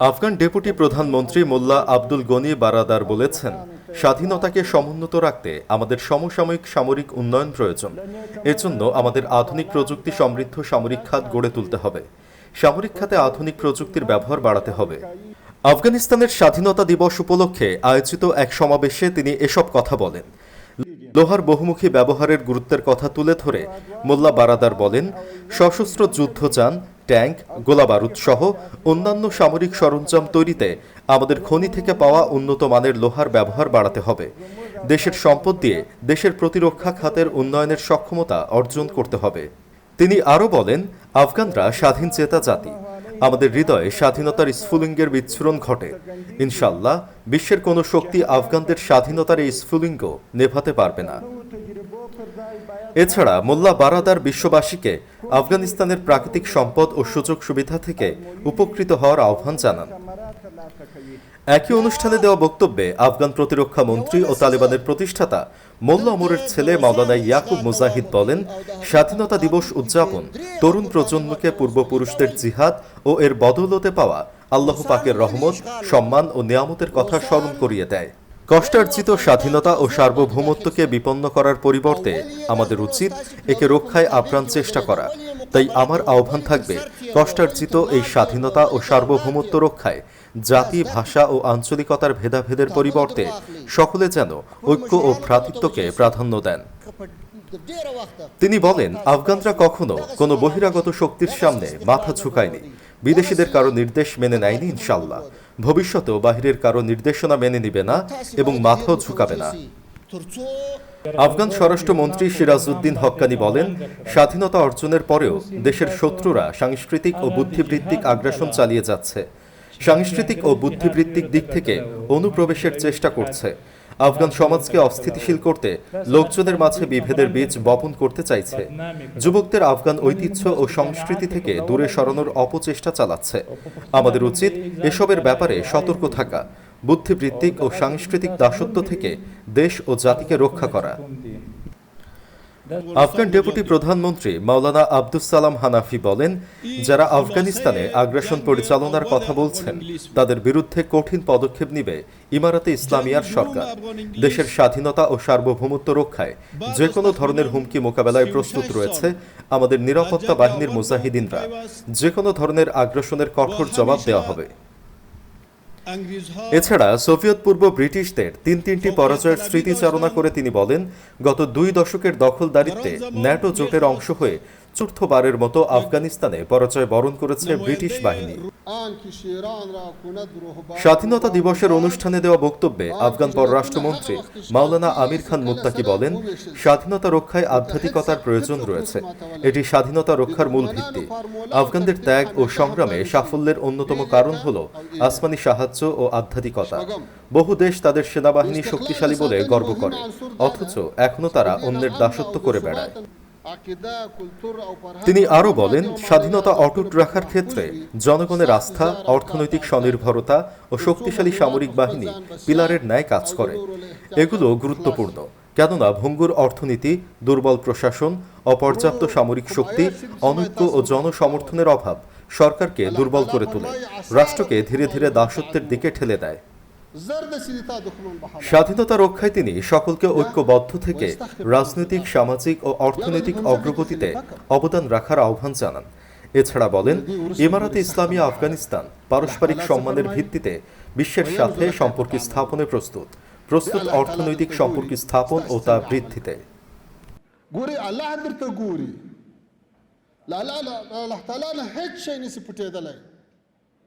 Afghan deputy প্রধানমন্ত্রী মোল্লা আব্দুল গনি বারাদার বলেছেন, স্বাধীনতাকে সমুন্নত রাখতে আমাদের সমসাময়িক সামরিক উন্নয়ন প্রয়োজন। এর জন্য আমাদের আধুনিক প্রযুক্তি সমৃদ্ধ সামরিক খাত গড়ে তুলতে হবে। সামরিক খাতে আধুনিক প্রযুক্তির ব্যবহার বাড়াতে হবে। আফগানিস্তানের স্বাধীনতা দিবস উপলক্ষে আয়োজিত এক সমাবেশে তিনি এসব কথা বলেন। লোহার বহুমুখী ব্যবহারের গুরুত্বের কথা তুলে ধরে মোল্লা বারাদার বলেন, সশস্ত্র যুদ্ধযান ট্যাঙ্ক, গোলাবারুদ সহ অন্যান্য সামরিক সরঞ্জাম তৈরিতে আমাদের খনি থেকে পাওয়া উন্নত মানের লোহার ব্যবহার বাড়াতে হবে। দেশের সম্পদ দিয়ে দেশের প্রতিরক্ষা খাতের উন্নয়নের সক্ষমতা অর্জন করতে হবে। তিনি আরও বলেন, আফগানরা স্বাধীন চেতা জাতি। আমাদের হৃদয়ে স্বাধীনতার স্ফুলিঙ্গের বিচ্ছুরণ ঘটে। ইনশাল্লাহ বিশ্বের কোনো শক্তি আফগানদের স্বাধীনতার এই স্ফুলিঙ্গ নেভাতে পারবে না। এছাড়া মোল্লা বারাদার বিশ্ববাসীকে আফগানিস্তানের প্রাকৃতিক সম্পদ ও সুযোগ সুবিধা থেকে উপকৃত হওয়ার আহ্বান জানান। একই অনুষ্ঠানে দেওয়া বক্তব্যে আফগান প্রতিরক্ষা মন্ত্রী ও তালেবানের প্রতিষ্ঠাতা মোল্লা ওমরের ছেলে মাওলানা ইয়াকুব মুজাহিদ বলেন, স্বাধীনতা দিবস উদযাপন, তরুণ প্রজন্মকে পূর্বপুরুষদের জিহাদ ও এর বদৌলতে পাওয়া আল্লাহ পাকের রহমত, সম্মান ও নিয়ামতের কথা স্মরণ করিয়ে দেয়। কষ্টার্জিত স্বাধীনতা ও সার্বভৌমত্বকে বিপন্ন করার পরিবর্তে আমাদের উচিত একে রক্ষায় আপ্রাণ চেষ্টা করা। তাই আমার আহ্বান থাকবে কষ্টার্জিত এই স্বাধীনতা ও সার্বভৌমত্ব রক্ষায় জাতি, ভাষা ও আঞ্চলিকতার ভেদাভেদের পরিবর্তে সকলে যেন ঐক্য ও ভ্রাতৃত্বকে প্রাধান্য দেন। তিনি বলেন, আফগানরা কখনো কোনো বহিরাগত শক্তির সামনে মাথা ঝুঁকায়নি। বিদেশিদের কারও নির্দেশ মেনে নেয়নি ইনশাল্লাহ ভবিষ্যতেও বাহিরের কারও নির্দেশনা মেনে নিবে না এবং মাথাও ঝুঁকাবে না। আফগান স্বরাষ্ট্রমন্ত্রী সিরাজউদ্দিন হক্কানি বলেন, স্বাধীনতা অর্জনের পরেও দেশের শত্রুরা সাংস্কৃতিক ও বুদ্ধিবৃত্তিক আগ্রাসন চালিয়ে যাচ্ছে। সাংস্কৃতিক ও বুদ্ধিবৃত্তিক দিক থেকে অনুপ্রবেশের চেষ্টা করছে। আফগান সমাজকে অস্থিতিশীল করতে লোকজনের মাঝে বিভেদের বীজ বপন করতে চাইছে। যুবকদের আফগান ঐতিহ্য ও সংস্কৃতি থেকে দূরে সরানোর অপচেষ্টা চালাচ্ছে। আমাদের উচিত এসবের ব্যাপারে সতর্ক থাকা, বুদ্ধিবৃত্তিক ও সাংস্কৃতিক দাসত্ব থেকে দেশ ও জাতিকে রক্ষা করা। আফগান ডেপুটি প্রধানমন্ত্রী মাওলানা আব্দুস সালাম হানাফি বলেন, যারা আফগানিস্তানে আগ্রাসন পরিচালনার কথা বলছেন, তাদের বিরুদ্ধে কঠিন পদক্ষেপ নিবে ইমারাতে ইসলামিয়ার সরকার। দেশের স্বাধীনতা ও সার্বভৌমত্ব রক্ষায় যে কোনো ধরনের হুমকি মোকাবেলায় প্রস্তুত রয়েছে আমাদের নিরাপত্তা বাহিনীর মুজাহিদিনরা। যে কোনো ধরনের আগ্রাসনের কঠোর জবাব দেওয়া হবে। এছাড়া সোভিয়েত পূর্ব ব্রিটিশদের তিন তিনটি পরাজয়ের স্মৃতিচারণা করে তিনি বলেন গত দুই দশকের দখলদারিত্বে ন্যাটো জোটের অংশ হয়ে চতুর্থবারের মতো আফগানিস্তানে পরাজয় বরণ করেছে ব্রিটিশ বাহিনী। স্বাধীনতা দিবসের অনুষ্ঠানে দেওয়া বক্তব্যে আফগান পররাষ্ট্রমন্ত্রী মাওলানা আমির খান মুত্তাকি বলেন স্বাধীনতা রক্ষায় আধ্যাত্মিকতার প্রয়োজন রয়েছে। এটি স্বাধীনতা রক্ষার মূল ভিত্তি। আফগানদের ত্যাগ ও সংগ্রামে সাফল্যের অন্যতম কারণ হল আসমানি সাহায্য ও আধ্যাত্মিকতা। বহু দেশ তাদের সেনাবাহিনী শক্তিশালী বলে গর্ব করে অথচ এখনও তারা অন্যের দাসত্ব করে বেড়ায়। তিনি আরও বলেন স্বাধীনতা অটুট রাখার ক্ষেত্রে জনগণের আস্থা অর্থনৈতিক স্বনির্ভরতা ও শক্তিশালী সামরিক বাহিনী পিলারের ন্যায় কাজ করে। এগুলো গুরুত্বপূর্ণ। কেননা ভঙ্গুর অর্থনীতি দুর্বল প্রশাসন অপর্যাপ্ত সামরিক শক্তি অনৈক্য ও জনসমর্থনের অভাব সরকারকে দুর্বল করে তোলে। রাষ্ট্রকে ধীরে ধীরে দাসত্বের দিকে ঠেলে দেয়। স্বাধীনতা রক্ষায় তিনি সকলকে ঐক্যবদ্ধ থেকে রাজনৈতিক সামাজিক ও অর্থনৈতিক অগ্রগতিতে অবদান রাখার আহ্বান জানান এছাড়া বলেন ইমারাতে ইসলামী আফগানিস্তান পারস্পরিক সম্মানের ভিত্তিতে বিশ্বের সাথে সম্পর্ক স্থাপনে প্রস্তুত প্রস্তুত অর্থনৈতিক সম্পর্ক স্থাপন ও তা বৃদ্ধিতে আল্লাহ